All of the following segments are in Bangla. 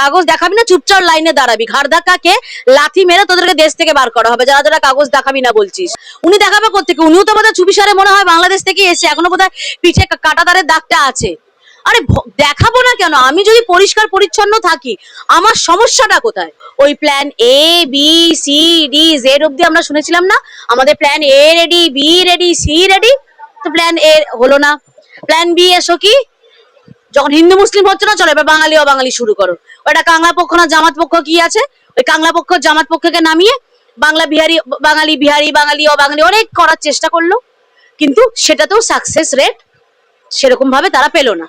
কাগজ দেখাবি না, চুপচাপ লাইনে দাঁড়াবি। ঘাড় ধাক্কাকে লাথি মেরে তোদেরকে দেশ থেকে বার করা হবে। যারা যারা কাগজ দেখাবি না বলছিস। উনি দেখাবে কোথেকে উনিও তো বোধহয় চুপিসারে মনে হয় বাংলাদেশ থেকে এসে এখনও বোধহয় পিঠে কাটাতারের দাগটা আছে। আরে দেখাবো না কেন? আমি যদি পরিষ্কার পরিচ্ছন্ন থাকি, আমার সমস্যাটা কোথায়? ওই plan A B C D Z অব্দি আমরা শুনেছিলাম না? আমাদের plan A ready B ready C ready তো প্ল্যান এ হলো না। প্ল্যান বি এসো কি? যখন হিন্দু মুসলিম হচ্ছে না, চলো এবার বাঙালি অবাঙালি শুরু করো। ওটা কাংলা পক্ষ না জামাত পক্ষ কি আছে? ওই কাংলা পক্ষ জামাত পক্ষকে নামিয়ে বাংলা বিহারি, বাঙালি বিহারি, বাঙালি অবাঙালি অনেক করার চেষ্টা করল। কিন্তু সেটাতেও সাকসেস রেট সেরকম ভাবে তারা পেল না।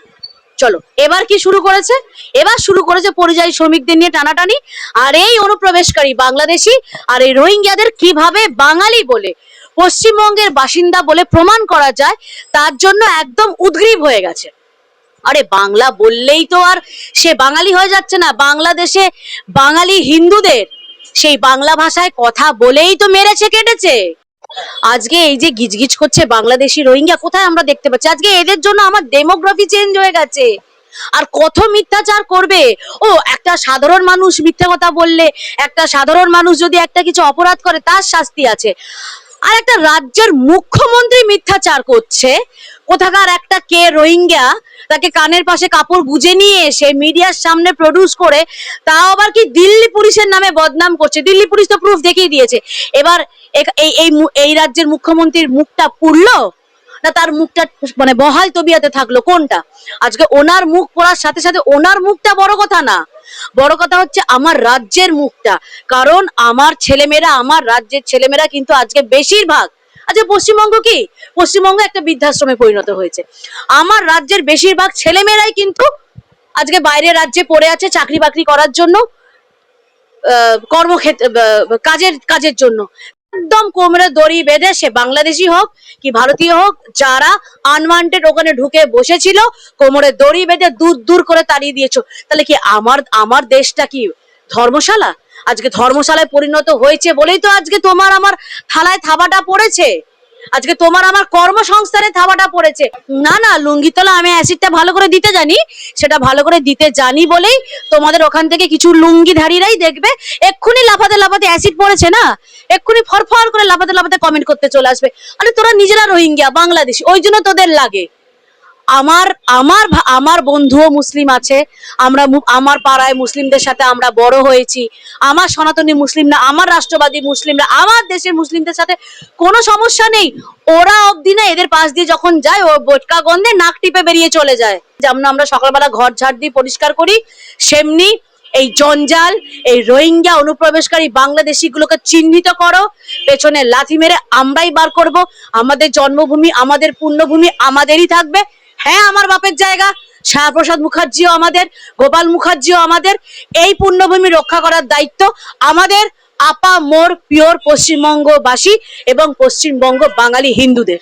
চলো, এবার কি শুরু করেছে? এবার শুরু করেছে পরিযায়ী শ্রমিকদের নিয়ে টানাটানি আর এই অনুপ্রবেশকারী বাংলাদেশি আর এই রোহিঙ্গাদের কীভাবে বাঙালি বলে, পশ্চিমবঙ্গের বাসিন্দা বলে প্রমাণ করা যায়, তার জন্য একদম উদ্গ্রীব হয়ে গেছে। আরে বাংলা বললেই তো আর সে বাঙালি হয়ে যাচ্ছে না। বাংলাদেশে বাঙালি হিন্দুদের সেই বাংলা ভাষায় কথা বলেই তো মেরেছে, কেটেছে। আজকে এই যে গিজগিজ করছে বাংলাদেশি রোহিঙ্গা, কোথায় আমরা দেখতে পাচ্ছি? আজকে এদের জন্য আমার ডেমোগ্রাফি চেঞ্জ হয়ে গেছে। আর কত মিথ্যাচার করবে? ও, একটা সাধারণ মানুষ মিথ্যে কথা বললে, একটা সাধারণ মানুষ যদি একটা কিছু অপরাধ করে, তার শাস্তি আছে। আর একটা রাজ্যের মুখ্যমন্ত্রী মিথ্যাচার করছে কোথাকার একটা কে রোহিঙ্গা তাকে কানের পাশে কাপড় গুজে নিয়ে এসে মিডিয়ার সামনে প্রডিউস করে, তাও আবার কি দিল্লি পুলিশের নামে বদনাম করছে? দিল্লি পুলিশ তো প্রুফ দেখিয়ে দিয়েছে। এবার এই এই এই রাজ্যের মুখ্যমন্ত্রীর মুখটা পুড়লো? না তার মুখটা মানে বহাল তবিয়াতে থাকল? কোনটা? আজকে ওনার মুখ পড়ার সাথে সাথে ওনার মুখটা বড় কথা না। বড় কথা হচ্ছে আমার রাজ্যের মুখটা। কারণ আমার ছেলেমেয়েরা, আমার রাজ্যের ছেলেমেয়েরা কিন্তু আজকে বেশিরভাগ আজকে পশ্চিমবঙ্গ কি? পশ্চিমবঙ্গ একটা বৃদ্ধাশ্রমে পরিণত হয়েছে। আমার রাজ্যের বেশিরভাগ ছেলেমেয়েরাই কিন্তু আজকে বাইরের রাজ্যে পড়ে আছে চাকরি বাকরি করার জন্য কর্মক্ষেত্রে কাজের কাজের জন্য। একদম কোমরে দড়ি বেঁধে সে বাংলাদেশি হোক কি ভারতীয় হোক, যারা আনওয়ান্টেড ওখানে ঢুকে বসেছিল, কোমরে দড়ি বেঁধে দূর দূর করে তাড়িয়ে দিয়েছ, তাহলে কি আমার আমার দেশটা কি ধর্মশালা? আজকে ধর্মশালায় পরিণত হয়েছে বলেই তো আজকে তোমার আমার থালায় থাবাটা পড়েছে। আজকে তোমার আমার কর্মসংস্থানে থাবাটা পড়েছে। না না লুঙ্গি তলা আমি অ্যাসিডটা ভালো করে দিতে জানি, সেটা ভালো করে দিতে জানি বলেই তোমাদের ওখান থেকে কিছু লুঙ্গিধারীরাই দেখবে, এক্ষুনি লাফাতে লাফাতে অ্যাসিড পড়েছে না? এক্ষুনি ফরফর করে লাফাতে লাফাতে কমেন্ট করতে চলে আসবে। আরে তোরা নিজেরা রোহিঙ্গা, বাংলাদেশি, ওই জন্য তোদের লাগে। আমার আমার আমার বন্ধুও মুসলিম আছে। আমরা আমার পাড়ায় মুসলিমদের সাথে আমরা বড় হয়েছি। আমার সনাতনী মুসলিমরা আমার রাষ্ট্রবাদী মুসলিমরা আমার দেশের মুসলিমদের সাথে কোনো সমস্যা নেই। ওরা অবধি না এদের পাশ দিয়ে যখন যায়, ও বোটকা গন্ধে নাক টিপে বেরিয়ে চলে যায়। যেমন আমরা সকালবেলা ঘর ঝাড় দিয়ে পরিষ্কার করি, সেমনি এই জঞ্জাল, এই রোহিঙ্গা অনুপ্রবেশকারী বাংলাদেশি গুলোকে চিহ্নিত করো, পেছনে লাথি মেরে আমরাই বার করব। আমাদের জন্মভূমি, আমাদের পুণ্যভূমি আমাদেরই থাকবে। হ্যাঁ আমার বাপের জায়গা। শ্যামাপ্রসাদ মুখার্জিও আমাদের, গোপাল মুখার্জিও আমাদের। এই পূর্ণভূমি রক্ষা করার দায়িত্ব আমাদের আপা, মোর, পিওর পশ্চিমবঙ্গবাসী এবং পশ্চিমবঙ্গ বাঙালি হিন্দুদের।